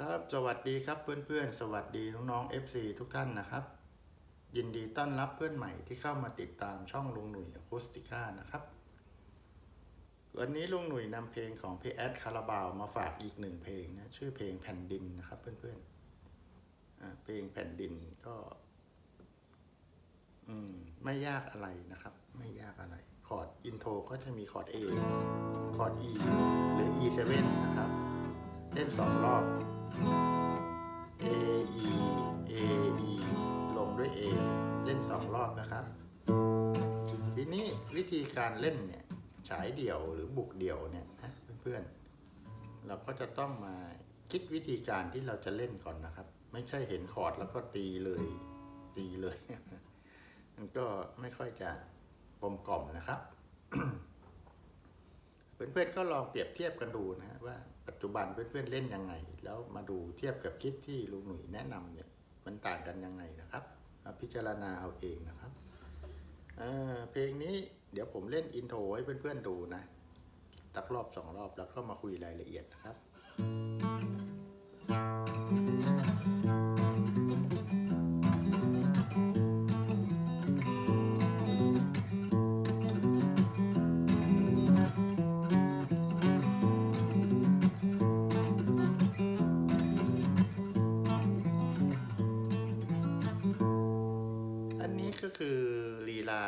ครับ สวัสดีครับเพื่อนๆ สวัสดีน้องๆ FC ทุกท่านนะครับ ยินดีต้อนรับเพื่อนใหม่ที่เข้ามาติดตามช่องลุงหนุ่ยอะคูสติก้านะครับ วันนี้ลุงหนุ่ยนำเพลงของพี่แอดคาราบาวมาฝากอีกหนึ่งเพลงนะชื่อเพลงแผ่นดินนะครับเพื่อนๆเพลงแผ่นดินก็ อืมไม่ยากอะไรนะครับ ไม่ยากอะไรคอร์ดอินโทรก็จะมีคอร์ด A คอร์ด E หรือ E7 นะครับ เล่นสองรอบ A E A E ลงด้วย A เล่นสองรอบนะครับ ทีนี้วิธีการเล่นเนี่ยฉายเดี่ยวหรือบุกเดี่ยวเนี่ยนะเพื่อนๆ เราก็จะต้องมาคิดวิธีการที่เราจะเล่นก่อนนะครับ ไม่ใช่เห็นคอร์ดแล้วก็ตีเลยตีเลย มันก็ไม่ค่อยจะกลมกล่อมนะครับ เพื่อนๆก็ลองเปรียบเทียบกันดูนะฮะว่า จจุบันเพื่อนๆเล่นยังไง แล้วมาดูเทียบกับคลิปที่ลุงหนุ่ยแนะนำเนี่ยมันต่างกันยังไงนะครับมาพิจารณาเอาเองนะครับเเพลงนี้เดี๋ยวผมเล่นอินโทรให้เพื่อนๆดูนะตักรอบสองรอบแล้วก็มาคุยรายละเอียดนะครับอัน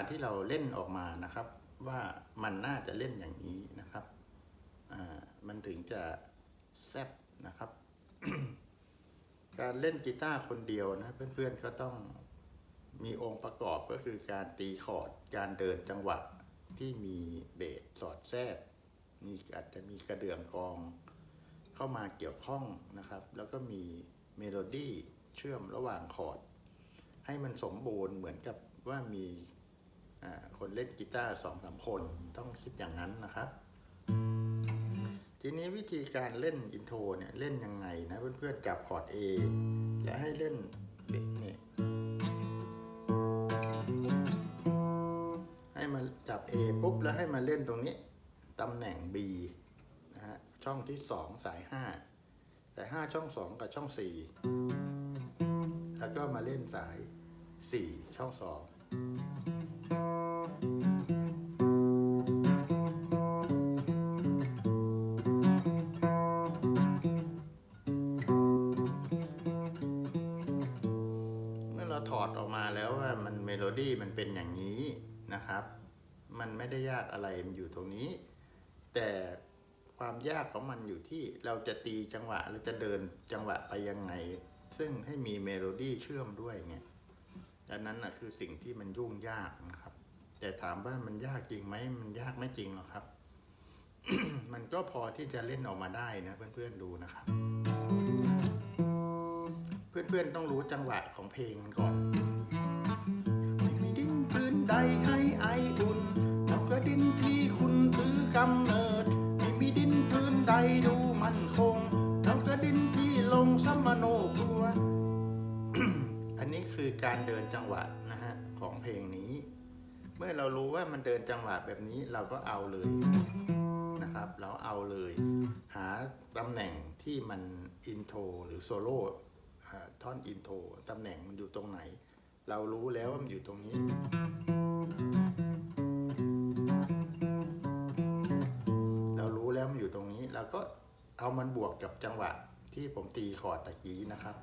ที่เราเล่นออกมานะครับ ว่ามันน่าจะเล่นอย่างนี้นะครับมันถึงจะแซบนะครับ การเล่นกีตาร์คนเดียวนะเพื่อนๆก็ต้องมีองค์ประกอบก็คือการตีคอร์ดการเดินจังหวะที่มีเบสสอดแทรก มีอาจจะมีกระเดื่องกองเข้ามาเกี่ยวข้องนะครับ แล้วก็มีเมโลดี้เชื่อมระหว่างคอร์ดให้มันสมบูรณ์เหมือนกับว่ามี คนเล่นกีตาร์สองสามคนต้องคิดอย่างนั้นนะครับ ทีนี้วิธีการเล่นอินโทรเนี่ยเล่นยังไงนะเพื่อนๆจับคอร์ด A และให้เล่นเบสเนี่ยให้มาจับ A ปุ๊บแล้วให้มาเล่นตรงนี้ตำแหน่ง B นะฮะช่องที่ 2 สาย 5 สาย 5 ช่อง 2 กับช่อง 4 แล้วก็มาเล่นสาย 4 ช่อง 2 ไม่ได้ยากอะไรมันอยู่ตรงนี้ แต่ความยากของมันอยู่ที่เราจะตีจังหวะเราจะเดินจังหวะไปยังไง ซึ่งให้มีเมโลดี้เชื่อมด้วยเนี่ยดังนั้นนะคือสิ่งที่มันยุ่งยากนะครับ แต่ถามว่ามันยากจริงไหมมันยากไม่จริงหรอกครับ มันก็พอที่จะเล่นออกมาได้นะเพื่อนๆดูนะครับ เพื่อนๆต้องรู้จังหวะของเพลงมันก่อนไม่มีดิ้นพื้นใดให้ไออุ่น ดินที่คุณถือกำเนิด ไม่มีดินพื้นใดดูมั่นคงเท่ากับดินที่ลงสมโนครัว อันนี้คือการเดินจังหวะนะฮะ ของเพลงนี้ เมื่อเรารู้ว่ามันเดินจังหวะแบบนี้เราก็เอาเลยนะครับ เราเอาเลย หาตำแหน่งที่มันอินโทรหรือโซโล่ท่อนอินโทรตำแหน่งมันอยู่ตรงไหน เรารู้แล้วว่ามันอยู่ตรงนี้ เอามันบวกกับจังหวะที่ผมตีคอร์ดตะกี้นะครับ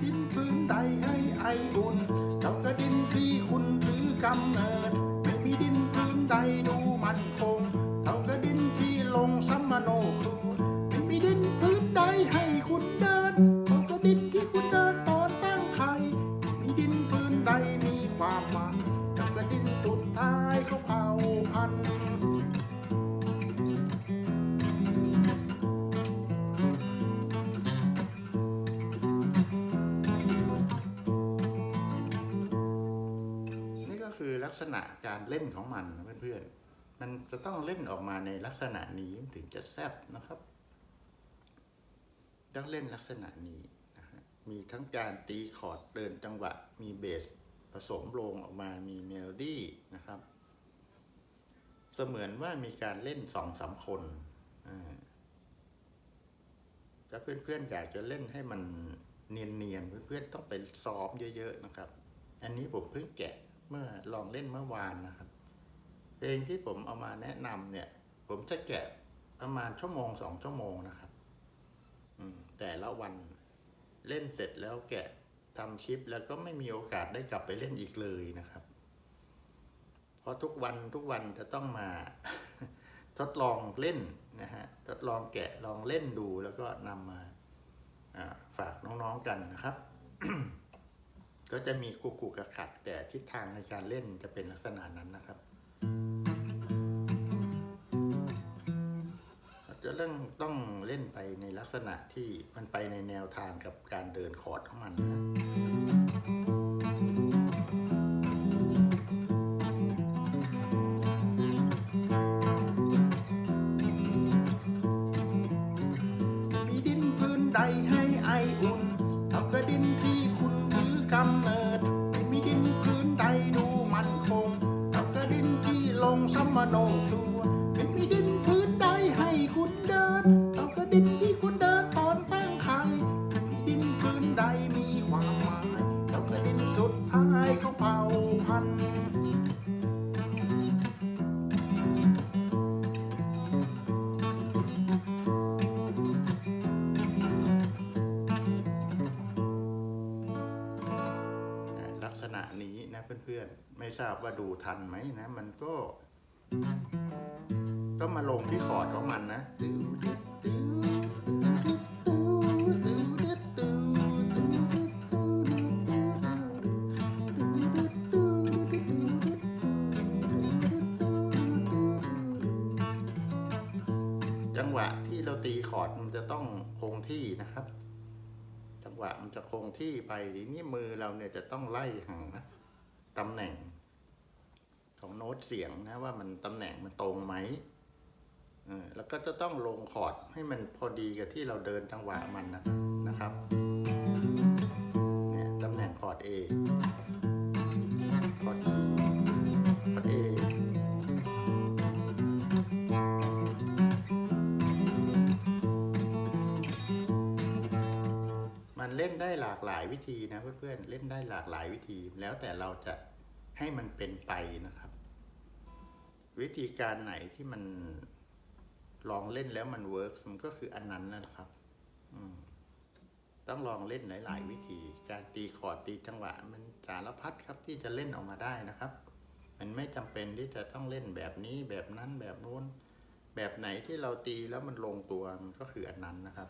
ดินพื้นใดให้ไออุ่นเท่ากับดินที่คุณถือกำเนิ ณะการเล่นของมันเพื่อนๆ มันจะต้องเล่นออกมาในลักษณะนี้ถึงจะแซ่บนะครับ ต้องเล่นลักษณะนี้นะฮะมีทั้งการตีคอร์ดเดินจังหวะ มีเบสผสมลงออกมา มีเมโลดี้นะครับ เสมือนว่ามีการเล่นสองสามคนถ้าเพื่อนๆอยากจะเล่นให้มันเนียนๆ เพื่อนๆต้องไปซ้อมเยอะ ๆ นะครับ อันนี้ผมเพิ่งแกะ เมื่อลองเล่นเมื่อวานนะครับ เพลงที่ผมเอามาแนะนำเนี่ย ผมจะแกะประมาณชั่วโมงสองชั่วโมงนะครับแต่ละวันเล่นเสร็จแล้วแกะทำคลิปแล้วก็ไม่มีโอกาสได้กลับไปเล่นอีกเลยนะครับ เพราะทุกวันทุกวันจะต้องมาทดลองเล่นนะฮะทดลองแกะลองเล่นดูแล้วก็นำมาฝากน้องๆกันนะครับ ก็จะมีกุกกุกขักแต่ทิศทางในการเล่นจะเป็นลักษณะนั้นนะครับจะเรื่องต้องเล่นไปในลักษณะที่มันไปในแนวทางกับการเดินคอร์ดของมันนะมีดินพื้นใดให้ไออุ่นเท่ากับดินที่ กำเนิดไม่มีดินพื้นใดดูมันคงกับกระดินที่ลงสมมโนครัวไม่มีดินพื้น ษณะนี้นะเพื่อนๆ ไม่ทราบว่าดูทันไหมนะ มันก็ต้องมาลงที่คอร์ดของมันนะจังหวะที่เราตีคอร์ดมันจะต้องคงที่นะครับ งหวะมันจะคงที่ไปทีนี้มือเราเนี่ยจะต้องไล่หาตำแหน่ง ของโน้ตเสียงนะว่ามันตำแหน่งมันตรงไหมแล้วก็จะต้องลงคอร์ดให้มันพอดีกับที่เราเดินจังหวะมันนะนะครับเนี่ยตำแหน่งคอร์ด A คอร์ด E ล่นได้หลากหลายวิธีนะเพื่อนๆเล่นได้หลากหลายวิธี แล้วแต่เราจะให้มันเป็นไปนะครับ วิธีการไหนที่มันลองเล่นแล้วมันเวิร์กมันก็คืออันนั้นนะครับต้องลองเล่นหลาย ๆ วิธี การตีคอร์ดตีจังหวะ มันสารพัดครับที่จะเล่นออกมาได้นะครับ มันไม่จำเป็นที่จะต้องเล่นแบบนี้แบบนั้นแบบโน้น แบบไหนที่เราตีแล้วมันลงตัวมันก็คืออันนั้นนะครับ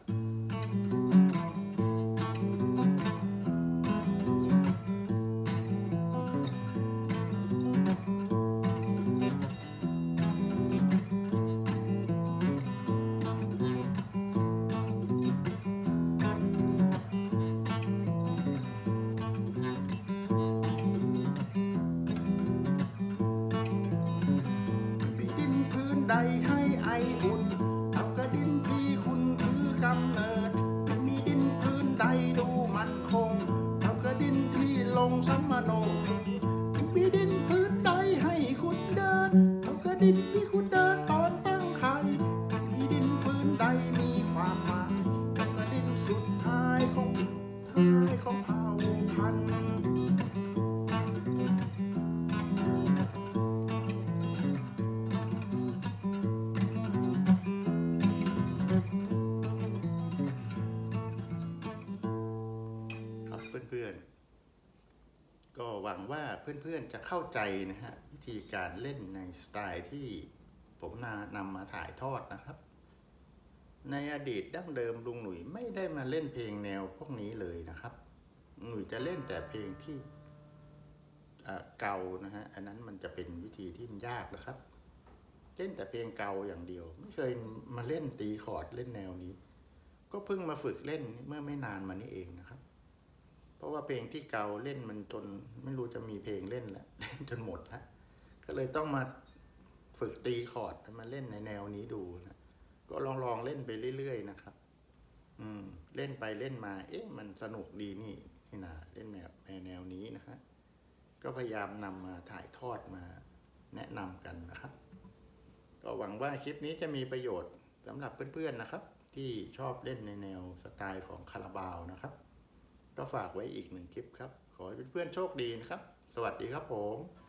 ใด งว่าเพื่อนๆจะเข้าใจนะฮะวิธีการเล่นในสไตล์ที่ผมนานำมาถ่ายทอดนะครับ ในอดีตดั้งเดิมลุงหนุ่ยไม่ได้มาเล่นเพลงแนวพวกนี้เลยนะครับ หนุ่ยจะเล่นแต่เพลงที่เก่านะฮะอันนั้นมันจะเป็นวิธีที่มันยากนะครับ เล่นแต่เพลงเก่าอย่างเดียว ไม่เคยมาเล่นตีคอร์ดเล่นแนวนี้ ก็เพิ่งมาฝึกเล่นเมื่อไม่นานมานี้เองนะครับ เพราะว่าเพลงที่เก่าเล่นมันจนไม่รู้จะมีเพลงเล่นแล้วเล่นจนหมดแล้วก็เลยต้องมาฝึกตีคอร์ดมาเล่นในแนวนี้ดูนะก็ลองลองเล่นไปเรื่อยๆนะครับ อืม เล่นไปเล่นมา เอ๊ะ มันสนุกดีนี่นี่นาเล่นแบบแนวนี้นะฮะก็พยายามนำมาถ่ายทอดมาแนะนำกันนะครับ ก็หวังว่าคลิปนี้จะมีประโยชน์สำหรับเพื่อนๆนะครับ ที่ชอบเล่นในแนวสไตล์ของคาราบาวนะครับ ก็ฝากไว้อีกหนึ่งคลิปครับ ขอให้เพื่อนๆโชคดีนะครับ สวัสดีครับผม